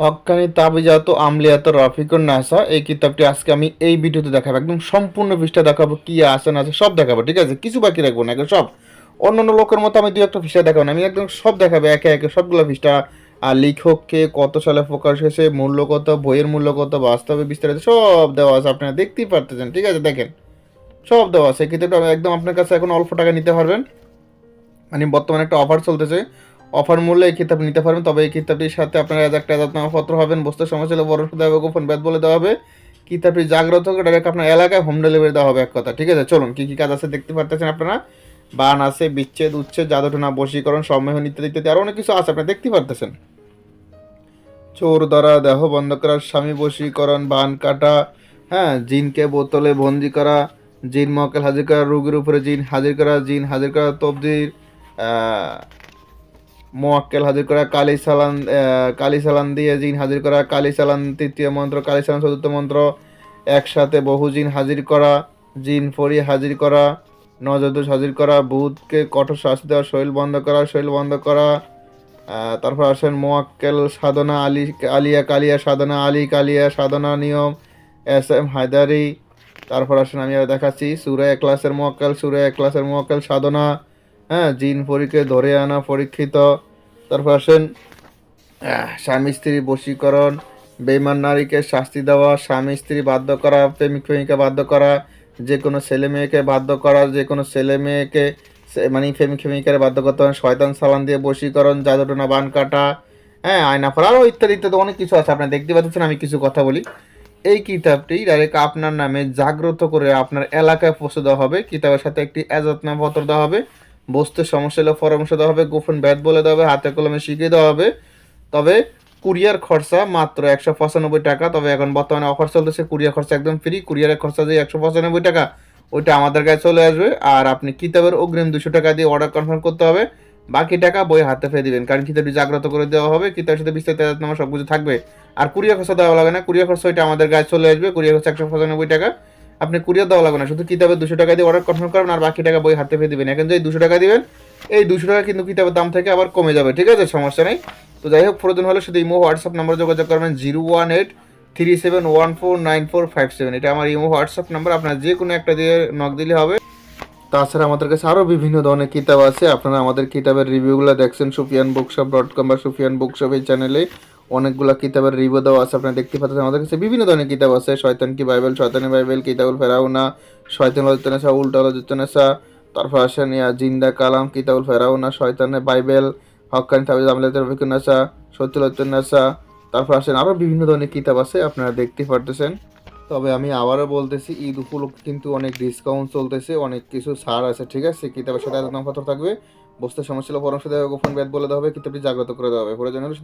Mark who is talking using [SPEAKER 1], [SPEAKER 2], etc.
[SPEAKER 1] হক্কানি তাবিজাত আমলিয়াত রফিকুন নাসা। এই কিতাবটি আজকে আমি এই ভিডিওতে দেখাবো। একদম সম্পূর্ণ পৃষ্ঠা দেখাবো, কি আছে না আছে, সব দেখাবো, ঠিক আছে? কিছু বাকি রাখব না একদম সব। অন্য অন্য লোকের মতো আমি দুই একটা পৃষ্ঠা দেখাবো না, আমি একদম সব দেখাবো, একে একে সবগুলো পৃষ্ঠা। আর লেখককে কত সালে প্রকাশ হয়েছে, মূল্য কত, বইয়ের মূল্য কত, বাস্তবে বিস্তারিত সব দেওয়া আছে, আপনারা দেখতেই পারতেছেন, ঠিক আছে? দেখেন, সব দেওয়া আছে। কিতাবটা একদম আপনার কাছে এখন অল্প টাকা নিতে পারবেন। মানে বর্তমানে একটা অফার চলতেছে অফার মূল্যে এই কিতাব নিতে পারবেন। তবে এই কিতাবটির সাথে আপনার একটা পত্র হবেন বস্তু সমস্যা হলে বড় দেওয়া হবে গোপন ব্যাত বলে দেওয়া হবে। কিতাবটি জাগ্রত করে ডাইরেক্ট আপনার এলাকায় হোম ডেলিভারি দেওয়া হবে এক কথা। ঠিক আছে, চলুন, কী কী কাজ আছে দেখতে পারতেছেন আপনারা? বান আছে, বিচ্ছেদ, উচ্ছেদ, জাদুটনা, বশীকরণ সম্মেলন ইত্যাদি ইত্যাদি আরও অনেক কিছু আছে আপনারা দেখতে পারতেছেন। চোর দ্বারা দেহ বন্ধ করা, স্বামী বশীকরণ, বান কাটা হ্যাঁ জিনকে বোতলে বন্দি করা, জিন মকেল হাজির করা, রোগীর উপরে জিন হাজির করা, জিন হাজির করা তবদির মোয়াক্কেল হাজির করা, কালী সালান কালী সালান দিয়ে জিন হাজির করা, কালী সালান তৃতীয় মন্ত্র, কালী সালান চতুর্থ মন্ত্র একসাথে বহু জিন হাজির করা, জিন ফরি হাজির করা নজরদোষ হাজির করা, ভূতকে কঠোর শাস্তি দেওয়া, শৈল বন্ধ করা, শৈল বন্ধ করা তারপর আসেন মোয়াক্কেল সাধনা, আলী, আলিয়া কালিয়া সাধনা, আলী কালিয়া সাধনা নিয়ম, এস এম হায়দারি, তারপর আসেন আমি আর দেখাচ্ছি, সুরে ক্লাসের মোয়াক্কেল, সুরে ক্লাসের মোয়াক্কেল সাধনা হ্যাঁ জিন পরীকে ধরে আনা, পরীক্ষিত। তারপর আসেন স্বামী স্ত্রী বশীকরণ বেমান নারীকে শাস্তি দেওয়া, স্বামী স্ত্রী বাধ্য করা, প্রেমিক প্রেমিকা বাধ্য করা যে কোনো ছেলে মেয়েকে বাধ্য করা যে কোনো ছেলে মেয়েকে মানে প্রেমিক প্রেমিকারে বাধ্য করতে হবে শয়তান সালান দিয়ে বশীকরণ জাদুটনা বান কাটা হ্যাঁ আয়না ফল আরও ইত্যাদি ইত্যাদি, অনেক কিছু আছে। আপনার দেখতে পাচ্ছেন, আমি কিছু কথা বলি। এই কিতাবটি ডাইরেক্ট আপনার নামে জাগ্রত করে আপনার এলাকায় পৌঁছে দেওয়া হবে। কিতাবের সাথে একটি এজাতনাপত্র দেওয়া হবে। বস্তু সমস্যা হলে পরামর্শ দেওয়া হবে, গোপন ব্যাত বলে দেওয়া হবে, হাতে কলমে শিখিয়ে দেওয়া হবে। তবে কুরিয়ার খরচা মাত্র একশো পঁচানব্বই টাকা, তবে এখন বর্তমানে অফার চলতেছে, কুরিয়ার খরচা একদম ফ্রি কুরিয়ারের খরচা যে একশো পঁচানব্বই টাকা, ওইটা আমাদের কাছে চলে আসবে। আর আপনি কিতাবের অগ্রিম দুশো টাকা দিয়ে অর্ডার কনফার্ম করতে হবে। বাকি টাকা বই হাতে ফেলে দিবেন, কারণ কিতাবটি জাগ্রত করে দেওয়া হবে, কিতাবের সাথে বিস্তারিত নামা সব কিছু থাকবে। আর কুরিয়ার খরচা দেওয়া লাগে না, কুরিয়ার খরচা ওইটা আমাদের কাছে চলে আসবে, কুরিয়ার খরচা একশো পঁচানব্বই টাকা। আপনি কুরিয়ার দেওয়া লাগবে না, শুধু কিতাবের দুশো টাকা দিয়ে অর্ডার কনফার্ম করবেন আর বাকি টাকা বই হাতে ফেলে দিবেন। এখন যে দুশো টাকা দিবেন, এই দুশো টাকা কিন্তু কিতাবের দাম থেকে আবার কমে যাবে, ঠিক আছে? সমস্যা নেই। তো যাই হোক প্রয়োজন হলে শুধু ইমো, হোয়াটসঅ্যাপ নাম্বারে যোগাযোগ করবেন zero one eight three seven one four nine four five seven. এটা আমার ইমো, হোয়াটসঅ্যাপ নাম্বার। আপনার যে কোনো একটা দিয়ে নক দিলে হবে। তাছাড়া আমাদের কাছে আরও বিভিন্ন ধরনের কিতাব আছে। আপনারা আমাদের কিতাবের রিভিউগুলো দেখছেন সুফিয়ান বুকশপ ডট কম বা সুফিয়ান বুকশপ এই চ্যানেলে অনেকগুলো কিতাবের রিভিউ দেওয়া আছে, আপনারা দেখতে পাচ্ছেন আমাদের কাছে বিভিন্ন ধরনের কিতাব আছে। শয়তান কি বাইবেল, শয়তানি বাইবেল, কিতাবুল ফেরাউনা, শয়তান লজিতনেসা উল্টা লজিতনেসা তারপর আসেন ইয়া জিন্দা কালাম, কিতাবুল ফেরাউনা, শয়তানের বাইবেল হক্কানি তাবিজ, আমলাতের ভিকুনাসা সত্য লজিতনেসা তারপর আসেন আরও বিভিন্ন ধরনের কিতাব আছে, আপনারা দেখতে পারতেছেন। তবে আমি আবারও বলতেছি, ঈদ উপলক্ষে কিন্তু অনেক ডিসকাউন্ট চলতেছে, অনেক কিছু ছাড় আছে, ঠিক আছে? কিতাবের সাথে পাথর থাকবে বসতে সমস্যা হলে পরামর্শ দেওয়া গোপন ব্যাত বলে দেওয়া হবে, কিতাবটি জাগ্রত করে দেওয়া হবে। প্রয়োজন হলে